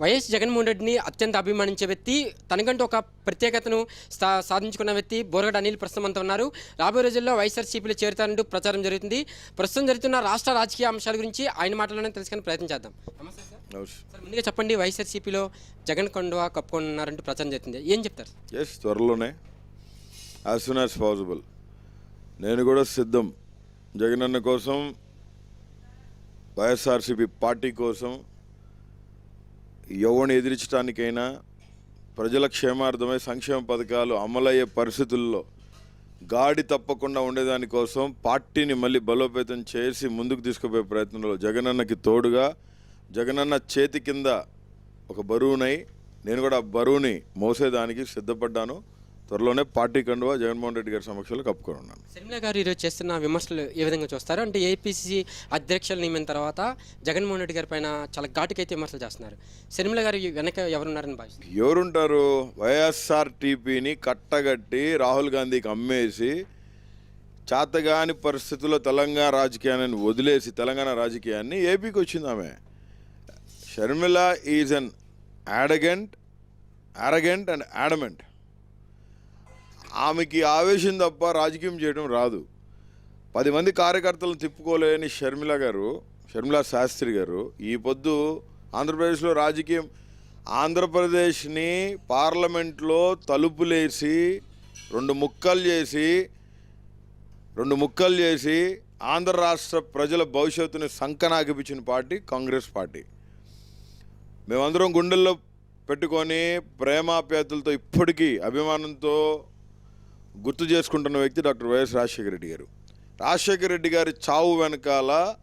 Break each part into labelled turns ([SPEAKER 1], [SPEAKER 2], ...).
[SPEAKER 1] YS Jaganmohan రెడ్డిని అత్యంత అభిమానించే వ్యక్తి తనకంటూ ఒక ప్రత్యేకతను సా సాధించుకున్న వ్యక్తి బోరగడ్డ అనిల్ ప్రస్తుతం అంతా ఉన్నారు. రాబోయే రోజుల్లో వైఎస్ఆర్సీపీలో చేరుతారంటూ ప్రచారం జరుగుతుంది. ప్రస్తుతం జరుగుతున్న రాష్ట్ర రాజకీయ అంశాల గురించి ఆయన మాటలోనే తెలుసుకునే ప్రయత్నం చేద్దాం. నమస్తే సార్. ముందుగా చెప్పండి వైఎస్ఆర్సీపీలో జగన్ కొండవా కప్పుకున్నారంటూ ప్రచారం జరుగుతుంది. ఏం చెప్తారు?
[SPEAKER 2] ఎస్ త్వరలోనే. యాజ్ సూన్ యాజ్ పాసిబుల్ నేను కూడా సిద్ధం. జగనన్న కోసం వైఎస్ఆర్సీపీ పార్టీ కోసం ఎవరిని ఎదిరించడానికైనా ప్రజల క్షేమార్థమై సంక్షేమ పథకాలు అమలయ్యే పరిస్థితుల్లో గాడి తప్పకుండా ఉండేదానికోసం పార్టీని మళ్ళీ బలోపేతం చేసి ముందుకు తీసుకుపోయే ప్రయత్నంలో జగనన్నకి తోడుగా జగనన్న చేతి కింద ఒక బరువునై నేను కూడా ఆ బరువుని మోసేదానికి సిద్ధపడ్డాను. త్వరలోనే పార్టీ కండువా జగన్మోహన్ రెడ్డి గారి సమక్షంలో కప్పుకొని ఉన్నాను.
[SPEAKER 1] శర్మిల గారు ఈరోజు చేస్తున్న విమర్శలు ఏ విధంగా చూస్తారు? అంటే ఏపీసీ అధ్యక్షులు నియమిన తర్వాత జగన్మోహన్ రెడ్డి గారి పైన చాలా ఘాటుకైతే విమర్శలు చేస్తున్నారు. శర్మిల గారు వెనక ఎవరున్నారని భావిస్తారు
[SPEAKER 2] ఎవరుంటారు? వైఎస్ఆర్ టీపీని కట్టగట్టి రాహుల్ గాంధీకి అమ్మేసి చాతగాని పరిస్థితుల్లో తెలంగాణ రాజకీయాన్ని వదిలేసి తెలంగాణ రాజకీయాన్ని ఏపీకి వచ్చింది ఆమె. Sharmila is an arrogant arrogant and adamant ఆమెకి ఆవేశం తప్ప రాజకీయం చేయడం రాదు. పది మంది కార్యకర్తలను తిప్పుకోలేని షర్మిల గారు షర్మిల శాస్త్రి గారు ఈ పొద్దు ఆంధ్రప్రదేశ్లో రాజకీయం ఆంధ్రప్రదేశ్ని పార్లమెంట్లో తలుపులేసి రెండు ముక్కలు చేసి రెండు ముక్కలు చేసి ఆంధ్ర రాష్ట్ర ప్రజల భవిష్యత్తుని సంకనాగిపించిన పార్టీ కాంగ్రెస్ పార్టీ. మేమందరం గుండెల్లో పెట్టుకొని ప్రేమాప్యాతులతో ఇప్పటికీ అభిమానంతో గుర్తు చేసుకుంటున్న వ్యక్తి డాక్టర్ వైఎస్ రాజశేఖర రెడ్డి గారు. రాజశేఖర రెడ్డి గారి చావు వెనకాల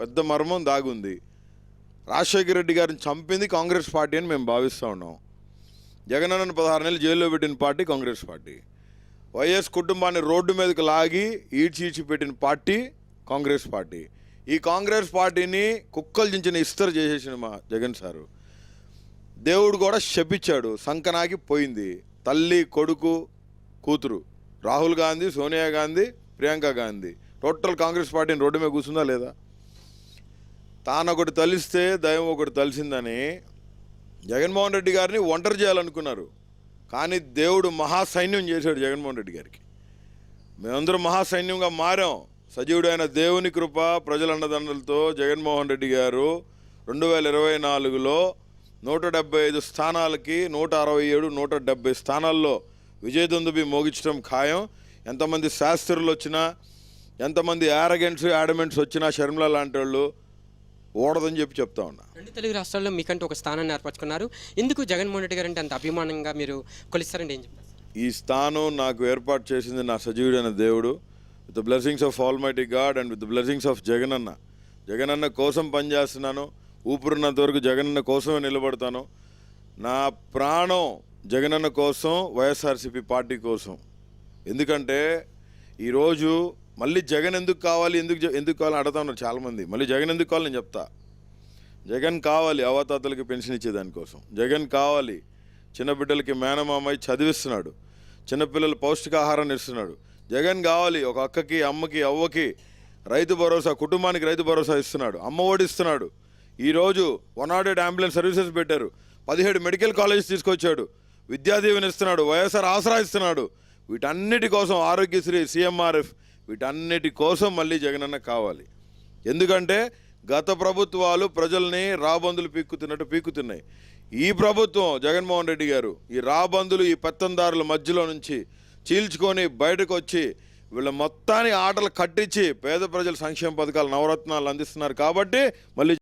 [SPEAKER 2] పెద్ద మర్మం దాగుంది. రాజశేఖర రెడ్డి గారిని చంపింది కాంగ్రెస్ పార్టీ అని మేము భావిస్తూ ఉన్నాం. జగనన్నను పదహారు నెలలు జైల్లో పెట్టిన పార్టీ కాంగ్రెస్ పార్టీ. వైఎస్ కుటుంబాన్ని రోడ్డు మీదకి లాగి ఈడ్చి ఈడ్చి పెట్టిన పార్టీ కాంగ్రెస్ పార్టీ. ఈ కాంగ్రెస్ పార్టీని కుక్కలు దించిన ఇస్తరు చేసేసిన మా జగన్ సారు. దేవుడు కూడా శపించాడు సంకనాకి పోయింది. తల్లి కొడుకు కూతురు. రాహుల్ గాంధీ సోనియా గాంధీ ప్రియాంక గాంధీ. టోటల్ కాంగ్రెస్ పార్టీని రోడ్డు మీద కూర్చుందా లేదా? తాను ఒకటి తలిస్తే దైవం ఒకటి తలిసిందని జగన్మోహన్ రెడ్డి గారిని ఒంటరి చేయాలనుకున్నారు. కానీ దేవుడు మహాసైన్యం చేశాడు జగన్మోహన్ రెడ్డి గారికి. మేమందరూ మహాసైన్యంగా మారాం. సజీవుడైన దేవుని కృప ప్రజల అండదండలతో జగన్మోహన్ రెడ్డి గారు రెండు వేల ఇరవై నాలుగులో నూట డెబ్బై ఐదు స్థానాలకి నూట అరవై ఏడు నూట డెబ్బై స్థానాల్లో విజయదుందుబి మోగించడం ఖాయం. ఎంతమంది శాస్త్రులు వచ్చినా ఎంతమంది యారగెంట్స్ యాడమెంట్స్ వచ్చినా షర్మిల లాంటి వాళ్ళు ఓడదని చెప్పి చెప్తా ఉన్నా.
[SPEAKER 1] రెండు తెలుగు రాష్ట్రాల్లో మీకంటూ ఒక స్థానాన్ని ఏర్పరచుకున్నారు. ఎందుకు జగన్మోహన్ రెడ్డి గారు అంటే అంత అభిమానంగా మీరు కొలిస్తారంటే ఏం చెప్తారు?
[SPEAKER 2] ఈ స్థానం నాకు ఏర్పాటు చేసింది నా సజీవుడైన దేవుడు. With the blessings of almighty God and with the blessings of Jagananna. Jagananna కోసం పనిచేస్తున్నాను. ఊపిరినంత వరకు జగనన్న కోసమే నిలబడతాను. నా ప్రాణం జగనన్న కోసం వైఎస్ఆర్సీపీ పార్టీ కోసం. ఎందుకంటే ఈరోజు మళ్ళీ జగన్ ఎందుకు కావాలి ఎందుకు ఎందుకు కావాలని అడుగుతా ఉన్నారు చాలామంది. మళ్ళీ జగన్ ఎందుకు కావాలి నేను చెప్తా. జగన్ కావాలి అవతాతలకి పెన్షన్ ఇచ్చేదానికోసం జగన్ కావాలి చిన్న బిడ్డలకి మేనమామయ్య చదివిస్తున్నాడు. చిన్నపిల్లలు పౌష్టికాహారాన్ని ఇస్తున్నాడు. జగన్ కావాలి ఒక అక్కకి అమ్మకి అవ్వకి రైతు భరోసా కుటుంబానికి రైతు భరోసా ఇస్తున్నాడు. అమ్మ ఓడిస్తున్నాడు. ఈరోజు one nought eight ambulance services పెట్టారు. పదిహేడు మెడికల్ కాలేజ్ తీసుకొచ్చాడు. విద్యాదీవెన ఇస్తున్నాడు వైఎస్ఆర్ ఆసరా ఇస్తున్నాడు. వీటన్నిటి కోసం ఆరోగ్యశ్రీ సీఎంఆర్ఎఫ్ వీటన్నిటి కోసం మళ్ళీ జగనన్న కావాలి. ఎందుకంటే గత ప్రభుత్వాలు ప్రజల్ని రాబందులు పీక్కుతున్నట్టు పీక్కుతున్నాయి. ఈ ప్రభుత్వం జగన్మోహన్ రెడ్డి గారు ఈ రాబందులు ఈ పెత్తందారుల మధ్యలో నుంచి చీల్చుకొని బయటకు వచ్చి వీళ్ళ మొత్తాన్ని ఆటలు కట్టించి పేద ప్రజల సంక్షేమ పథకాలు నవరత్నాలు అందిస్తున్నారు కాబట్టి మళ్ళీ